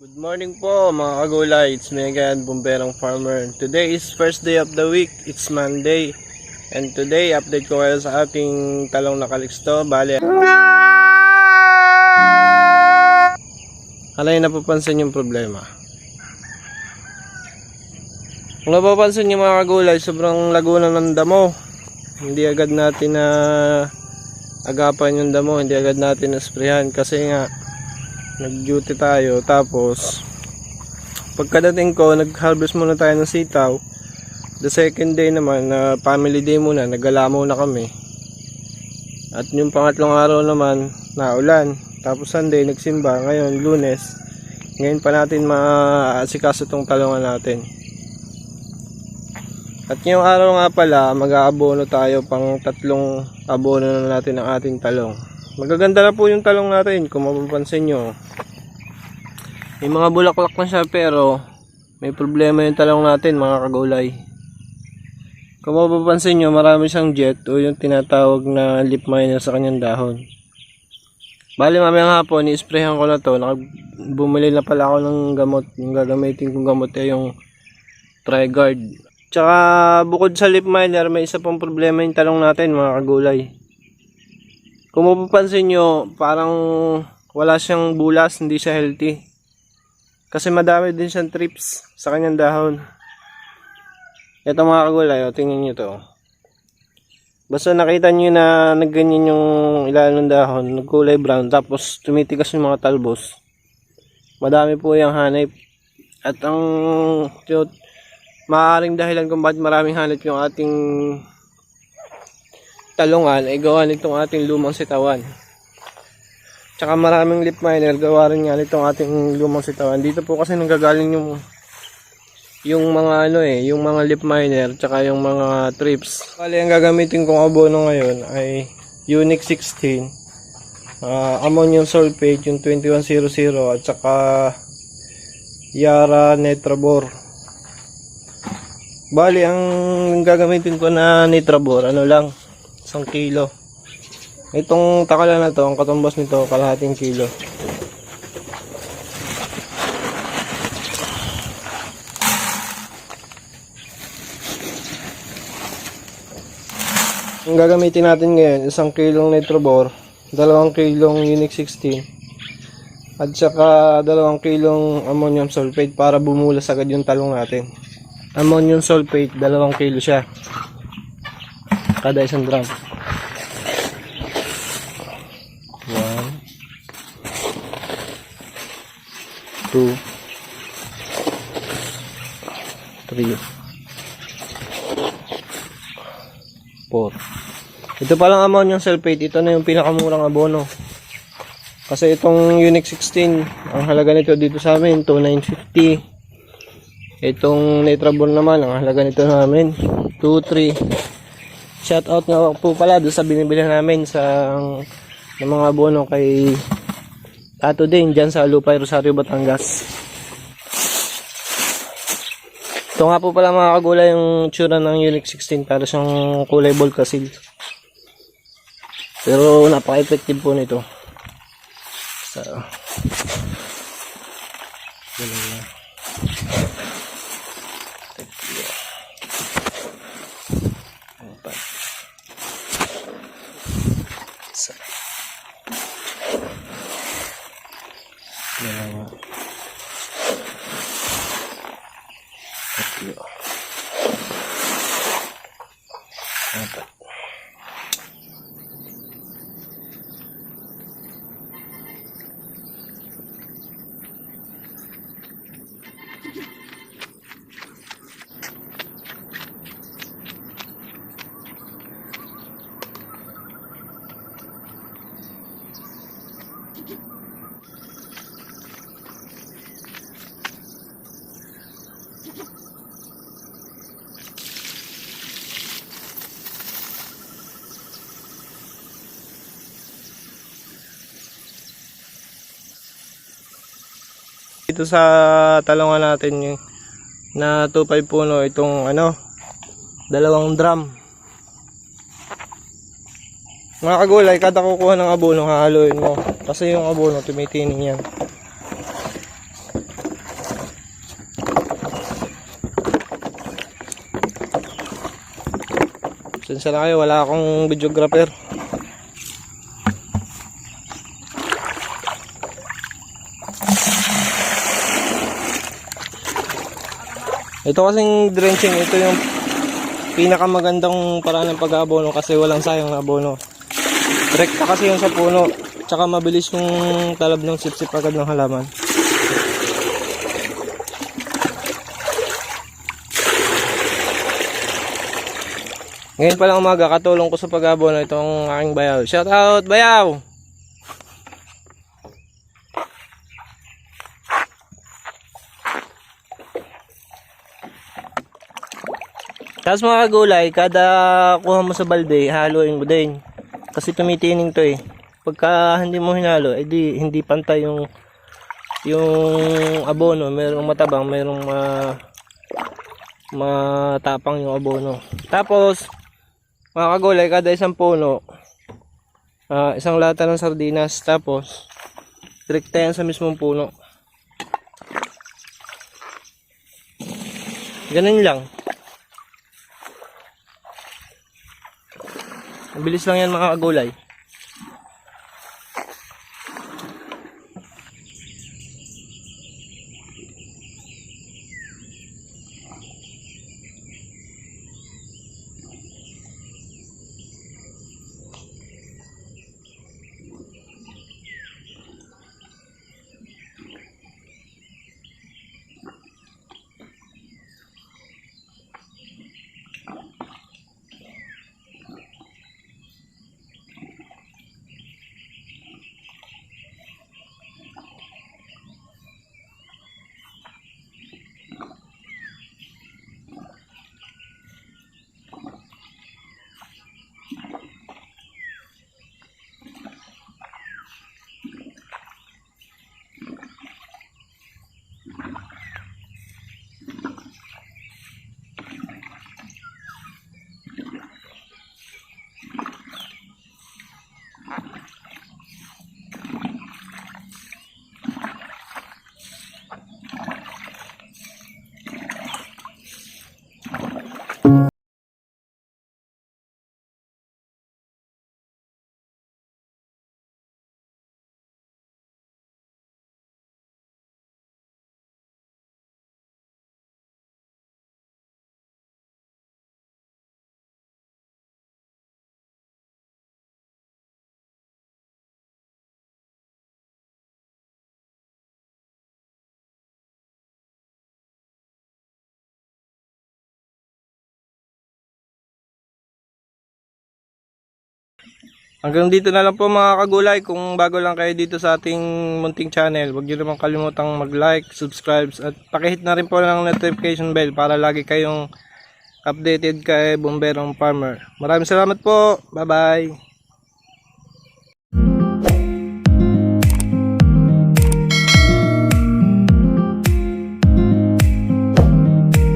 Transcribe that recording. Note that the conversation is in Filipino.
Good morning po mga kagulay, it's me again, Bumberang Farmer. Today is first day of the week, it's Monday. And today, update ko kayo sa ating talong na kaliksto. Bale, yung napapansin yung problema? Kung napapansin nyo mga kagulay, sobrang lago ng damo. Hindi agad natin na agapan yung damo, hindi agad natin na sprayan kasi nga nag-duty tayo tapos pagkadating ko nag-harvest muna tayo ng sitaw. The second day naman na family day muna nagala muna kami. At yung pangatlong araw naman naulan. Tapos Sunday nagsimba. Ngayon lunes ngayon pa natin maasikaso tong talungan natin. At ngayong araw nga pala mag-aabono tayo pang tatlong abono na natin ng ating talong. Magaganda na po yung talong natin kung mapapansin nyo may mga bulaklak na siya pero may problema yung talong natin mga kagulay. Kung mapapansin nyo, marami siyang jet o yung tinatawag na lip miner sa kanyang dahon. Bali mamayang hapon, i-sprayhan ko na to. Bumili na pala ako ng gamot. Yung gagamitin kong gamot ay yung Trigard. Tsaka bukod sa lip miner, may isa pang problema yung talong natin mga kagulay. Kung mapapansin nyo, parang wala siyang bulas, hindi siya healthy. Kasi madami din siyang trips sa kanyang dahon. Ito mga kagulay, o, tingnan nyo to. Basta nakita nyo na nagganyan yung ilalim ng dahon, nagkulay brown, tapos tumitigas yung mga talbos. Madami po yung hanip. At ang yun, maaaring dahilan kung bakit maraming hanip yung ating talungan ay gawa nitong ating lumang sitawan. Tsaka maraming lip miner gawa rin nga nitong ating lumang sitawan. Dito po kasi nanggagaling yung yung mga ano eh, yung mga lip miner tsaka yung mga trips. Bali ang gagamitin kong abono ngayon ay Unix 16. ah, ammonium sulfate yung 2100 at saka Yara Netrabor. Bali ang gagamitin ko na Netrabor ano lang, 1 kilo. Itong takala na to, ang katumbas nito, kalahating kilo. Ang gagamitin natin ngayon, isang kilong nitrobor, dalawang kilong Unix 16, at saka dalawang kilong ammonium sulfate para bumulas agad yung talong natin. Ammonium sulfate, dalawang kilo siya. Kada isang drum. 2 3 4 ito palang amount yung sulfate. Ito na yung pinakamurang abono. Kasi itong Unix 16 ang halaga nito dito sa amin 2950 itong Nitrabon naman ang halaga nito namin 23 shout out nga po pala doon sa binibili namin sa ng mga abono kay Tato din dyan sa Lupay Rosario Batangas. Ito nga po pala mga kagulay yung tsura ng Unix 16 para siyang kulay Volcasil. Pero napaka-effective po nito. So, dalawa. Tatlo. Apat. Dito sa talungan natin yung na 2.5 puno itong ano, dalawang drum. Mga kagulay, kada kukuha ng abono, hahaluin mo. Kasi yung abono, tumitining yan. Sinsa na kayo, wala akong videographer. Ito kasing drenching, ito yung pinakamagandang paraan ng pag-abono kasi walang sayang na abono. Rekta kasi yung sa puno, tsaka mabilis yung talab ng sipsip agad ng halaman. Ngayon pa lang umaga, katulong ko sa pag-abono itong aking bayaw. Shout out, bayaw! Tapos mga gulay, kada kuha mo sa balde, haluin mo din. Kasi tumitining to eh. Pagka hindi mo hinalo, edi hindi pantay yung yung abono. Merong matabang, merong ma, matapang yung abono. Tapos, mga kagulay, kada isang puno, ah, isang lata ng sardinas. Tapos, direkta yan sa mismong puno. Ganun lang. Mabilis lang yan mga kagulay. Hanggang dito na lang po mga kagulay. Kung bago lang kayo dito sa ating munting channel, huwag nyo naman kalimutang mag-like, subscribe, at pakihit na rin po ng notification bell para lagi kayong updated kay Bomberong Farmer. Maraming salamat po. Bye-bye.